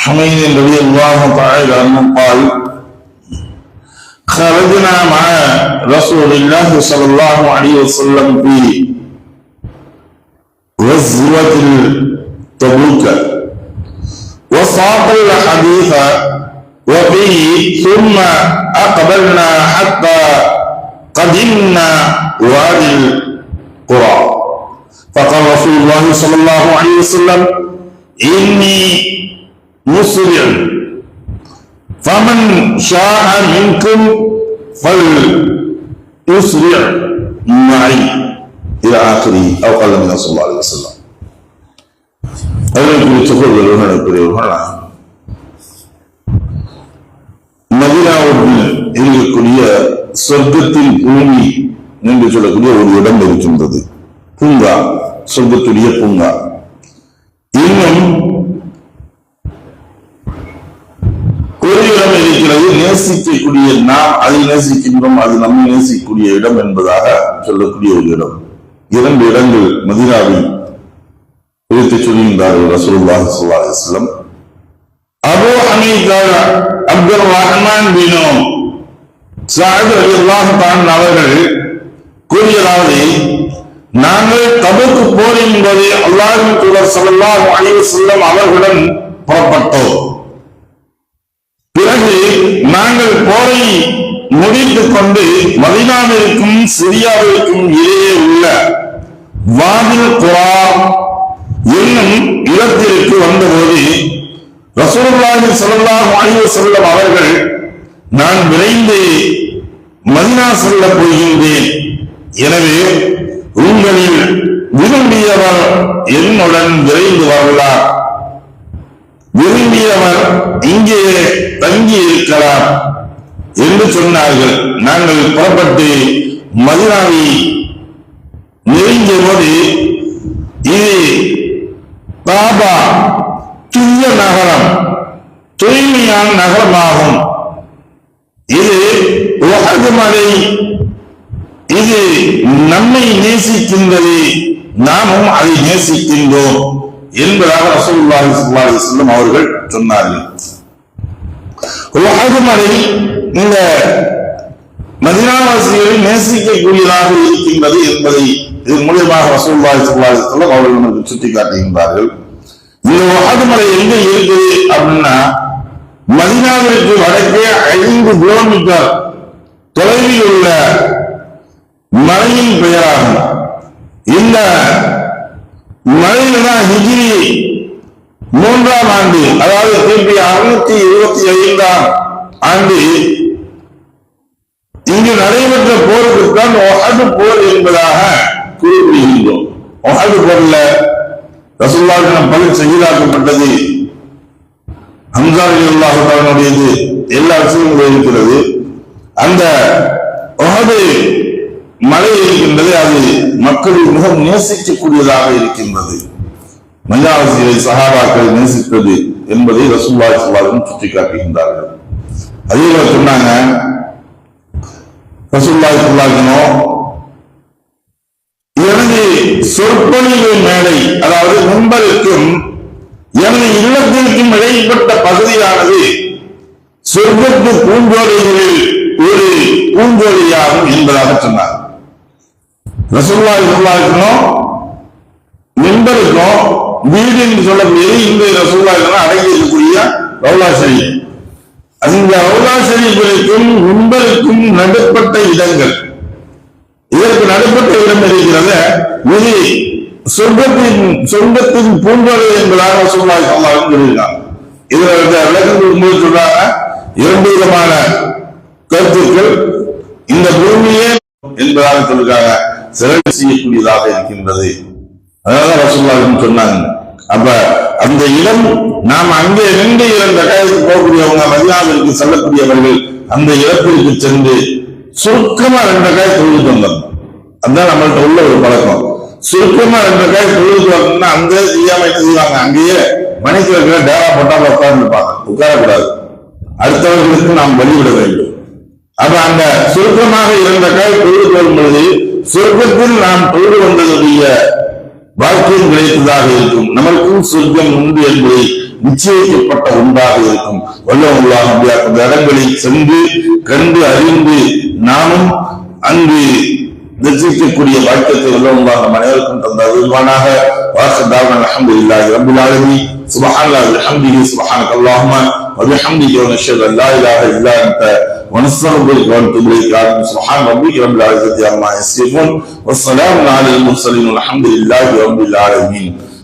حميد رضي الله تعالى عنه قال خرجنا مع رسول الله صلى الله عليه وسلم في غزوة تبوك وساق الحديث وفيه ثم أقبلنا حتى قدمنا وادي القرى. فقال رسول الله صلى الله عليه وسلم إني முஸ்லிம். ஃபமன் ஷாஹ மின்கும் ஃபல் யுஸ்ரி' மாய் இல ஆகிரி அவ் கல்ல மின ஸல்லல்லாஹு அலைஹி வஸல்லம் அதற்கு தகவல்கள் நடக்கிறவர்களா மதினாவுடன் இருக்கக்கூடிய சொர்க்கத்தின் பூமி என்று சொல்லக்கூடிய ஒரு இடம் இருக்கின்றது. பூங்கா சொர்க்கத்துடைய பூங்கா. இன்னும் இடம் இருக்கிறது நேசிக்கக்கூடிய நாம் அதை நேசிக்கின்றோம் அது நம்மை நேசிக்கக்கூடிய இடம் என்பதாக சொல்லக்கூடிய ஒரு இடம். இரண்டு இடங்கள் மதினாவில் குறித்து சொல்கின்றார்கள் ரசூலுல்லாஹி ஸல்லல்லாஹு அலைஹி வஸல்லம். அப்துல் ரஹ்மான் அவர்கள் கூறியதாவது நாங்கள் தபுக்கு போரின் போது அல்லாஹின் தூதர் ஸல்லல்லாஹு அலைஹி வஸல்லம் அவர்களுடன் புறப்பட்டோம். பிறகு நாங்கள் போரை முடித்துக் கொண்டு மதினாவிற்கும் சிரியாவிற்கும் இடையே உள்ள வாதில் குரா என்னும் இடத்திற்கு வந்தபோது ரசூலுல்லாஹி ஸல்லல்லாஹு அலைஹி வஸல்லம் அவர்கள் நான் விரைந்து மதினா செல்ல போகின்றேன். எனவே உங்களில் விரும்பியவர் என்னுடன் விரைந்து வரலாம். விரும்பியவர் இங்கே தங்கி இருக்கலாம் என்று சொன்னார்கள். நாங்கள் புறப்பட்டு மதினாவை நெருங்கிய போது இது தாபா தூய நகரம் தூய்மையான நகரமாகும். இது உலக மலை இது நம்மை நேசிக்கின்றது நாமும் அதை நேசிக்கின்றோம் என்பதாக ரசூல்லாஹி ஸல்லல்லாஹு அவர்கள் சொன்னார்கள். உலக மலை இந்த மதினாவாசிகளை நேசிக்கக்கூடியதாக இருக்கின்றது என்பதை இதன் மூலியமாக ரசூலுல்லாஹி ஸல்லல்லாஹு அவர்கள் நமக்கு சுட்டிக்காட்டுகின்றார்கள். இந்த உலக எங்க இருக்குது அப்படின்னா மதினாவிற்கு வடக்கே ஐந்து கிலோமீட்டர் தொலைவில் உள்ள மலையின் பெயராகும். இந்த மலையில தான் மூன்றாம் ஆண்டு அதாவது கிபி அறுநூத்தி இருபத்தி ஐந்தாம் ஆண்டு இங்கு நடைபெற்ற போருக்கு தான் ஒஹது போர் என்பதாக குறிப்பிடுகின்றோம். ஒஹது போர்ல ரசூல்லாவிடம் பலி செய்தாக்கப்பட்டது. ஹம்சாரி அல்லாஹுடையது எல்லா விஷயங்களும் இருக்கிறது. அந்த ஒஹது மலை இருக்கின்றது அது மக்களின் மிக நேசிக்கக்கூடியதாக இருக்கின்றது. மஞ்சாவசியை சகாபாக்கள் நேசிப்பது என்பதை ரசூல்லா சொல்லாலும் சுட்டிக்காட்டுகின்றார்கள். அதே போல சொன்னாங்க ரசூல்லா சொல்லாக்கணும் எனது சொற்பொழிவு மேடை அதாவது முன்பருக்கும் எனது இல்லத்திற்கும் இடைப்பட்ட பகுதியானது சொர்க்கத்து பூஞ்சோலைகளில் ஒரு பூஞ்சோலையாகும் என்பதாக சொன்னார். ரசூல்லா சொல்லாக்கணும் மின்பருக்கும் வீடு என்று சொல்லக்கூடிய இந்த ரசூலா அடங்கி இருக்கக்கூடிய ரவுலா அந்த ரவுலா குறைக்கும் உங்களுக்கும் நடுப்பட்ட இடங்கள். இதற்கு நடுப்பட்ட இடம் இருக்கிறத இது சொர்க்கத்தின் சொர்க்கத்தின் பூஞ்சோலை என்பதாக ரசூலா சொல்லாலும் சொல்லியிருக்காங்க. இதுல விளக்கம் கொடுக்கும்போது சொல்றாங்க இரண்டு விதமான கருத்துக்கள். இந்த பூமியே என்பதாக சொல்லிருக்காங்க சிறப்பு செய்யக்கூடியதாக இருக்கின்றது. அதனால ரசூல்லாவும் சொன்னாங்க. அப்ப அந்த இடம் நாம் அங்கே நின்று இரண்டு ரகாயத்துக்கு போகக்கூடியவங்க மதியாவிற்கு செல்லக்கூடியவர்கள் அந்த இடத்திற்கு சென்று சுருக்கமா ரெண்டு காய் தொழுது வந்தோம் அதுதான் நம்மள்ட்ட உள்ள ஒரு பழக்கம். சுருக்கமா ரெண்டு காய் தொழுது வரணும்னா அங்கே செய்யாம என்ன செய்வாங்க? அங்கேயே மணிக்கணக்கில் டேரா போட்டால உட்கார்ந்து இருப்பாங்க உட்காரக்கூடாது. அடுத்தவர்களுக்கு நாம் வழிவிட வேண்டும். அப்ப அந்த சுருக்கமாக இருந்த காய் தொழுது வரும் பொழுது சுருக்கத்தில் நாம் தொழுது வந்ததுடைய வாழ்க்கையும் கிடைத்ததாக இருக்கும் நமக்கும் சொர்க்கம் உண்டு என்பதை நிச்சயிக்கப்பட்ட ஒன்றாக இருக்கும் வல்லவங்களாக முடியாத அந்த இடங்களில் சென்று கண்டு அறிந்து நாமும் அங்கு தரிசிக்கக்கூடிய வாக்கியத்தை வல்லவங்களாக நம் அனைவருக்கும் தந்த அருள்வானாக வாசதாவன் அலமதுல்லாஹி ரப்பில் ஆலமீன் سبحان الله وبحمده سبحانك اللهم وبحمدك ونشهد ان لا اله الا انت ونستغفرك ونتوب اليك. سبحان ربك رب العزة عما يصفون والسلام على المرسلين والحمد لله رب العالمين